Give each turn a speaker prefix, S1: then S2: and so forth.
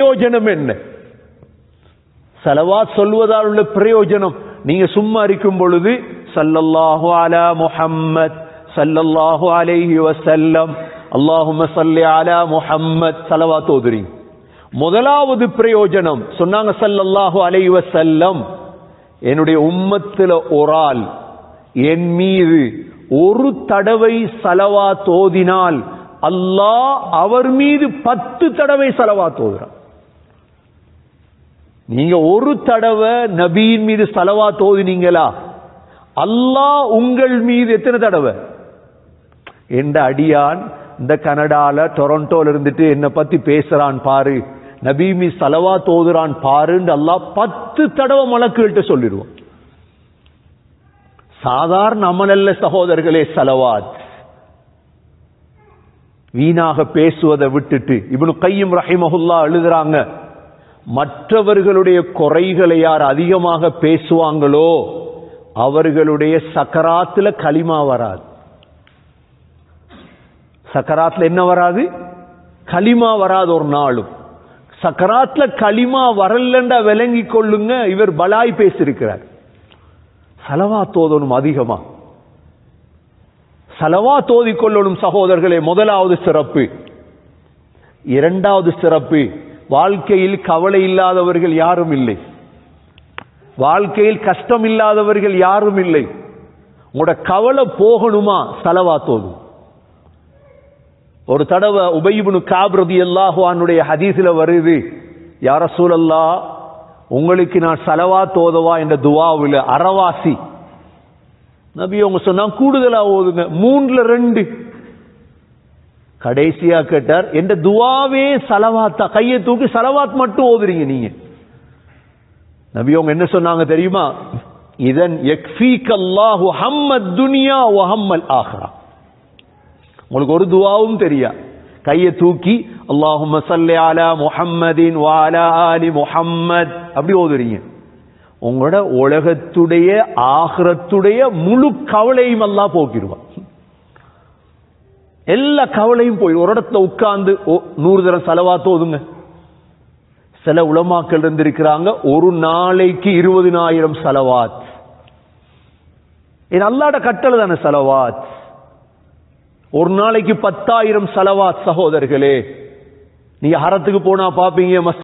S1: பிரயோஜனம் என்ன? செலவா சொல்வதால் உள்ள பிரயோஜனம். நீங்க சும்மா இருக்கும் பொழுது சல்லல்லாஹு அலா முஹம்மத் சல்லல்லாஹு அலைஹி வசல்லம் அல்லாஹும சல்லி அலா முஹம்மத். செலவா தோதுறீங்க. முதலாவது பிரயோஜனம் சொன்னாங்க சல்லல்லாஹு அலைஹி வசல்லம் என்னுடைய உம்மத்துல ஒரு ஆள் என் மீது ஒரு தடவை சலவா தோதினால் அல்லாஹ் அவர் மீது பத்து தடவை சலவா ஓதுறான் நீங்க ஒரு தடவை நபியின் மீது சலவா தோதினீங்களா? அல்லாஹ் உங்கள் மீது எத்தனை தடவை? எந்த அடியான் இந்த கனடால டொரண்டோல இருந்துட்டு என்னை பத்தி பேசுறான் பாரு. நபி மீ சலவா தோதுறான் பாருன்னு அல்லாஹ் பத்து தடவை மலக்குகள்கிட்ட சொல்லிடுவோம் சாதாரண அமலல்ல சகோதரர்களே சலவாத். வீணாக பேசுவதை விட்டுட்டு இவனு கையும் ரஹிமஹுல்லா எழுதுறாங்க. மற்றவர்களுடைய குறைகளை யார் அதிகமாக பேசுவாங்களோ அவர்களுடைய சக்கராத்துல களிமா வராது. சக்கராத்துல என்ன வராது? களிமா வராது ஒரு நாளும். சக்கராத்துல களிமா வரலண்டா விளங்கி கொள்ளுங்க இவர் பலாய் பேசியிருக்கிறார். சலவா தோதணும் அதிகமா. சலவா தோதிக்கொள்ளணும் சகோதரர்களே முதலாவது சிறப்பு. இரண்டாவது சிறப்பு வாழ்க்கையில் கவலை இல்லாதவர்கள் யாரும் இல்லை. வாழ்க்கையில் கஷ்டம் இல்லாதவர்கள் யாரும் இல்லை. உங்களோட கவலை போகணுமா? செலவா தோதும் ஒரு தடவை உபயிபுனு காபிரதி அல்லாஹுவானுடைய ஹதீஸில் வருது யார சூழல்லா உங்களுக்கு நான் செலவா தோதவா? என்ற துவாவில் அறவாசி. நபி அவங்க சொன்னா கூடுதலா ஓதுங்க. மூணுல ரெண்டு. கடைசியா கேட்டார் எந்த துவாவே சலவாத்தா. கையை தூக்கி சலவாத் மட்டும் ஓதுறீங்க நீங்க. நபி அவங்க என்ன சொன்னாங்க தெரியுமா? இதன் எக்ஃபீக் அல்லாஹு ஹம்மத் துனியா வ ஹம்மல் ஆஹ்ரா. உங்களுக்கு ஒரு துவாவும் தெரியா? கையை தூக்கி அல்லாஹு மசல்லே அலா முஹம்மதின் வாலா அலி முஹம்மத். அப்படி ஓதுறீங்க. உங்களோட உலகத்துடைய ஆஹ்ரத்துடைய முழு கவலையும் எல்லாம் போக்கிடுவான். எல்லா கவலையும் போய் ஒரு இடத்துல உட்கார்ந்து நூறு தரம் செலவா தோதுங்க சில உளமாக்கள் இருந்திருக்கிறாங்க ஒரு நாளைக்கு இருபதினாயிரம் செலவாத். இது அல்லாட கட்டளை தானே செலவாத். ஒரு நாளைக்கு பத்தாயிரம் செலவாத் சகோதரர்களே. நீங்க ஹரத்துக்கு போனா பாப்பீங்க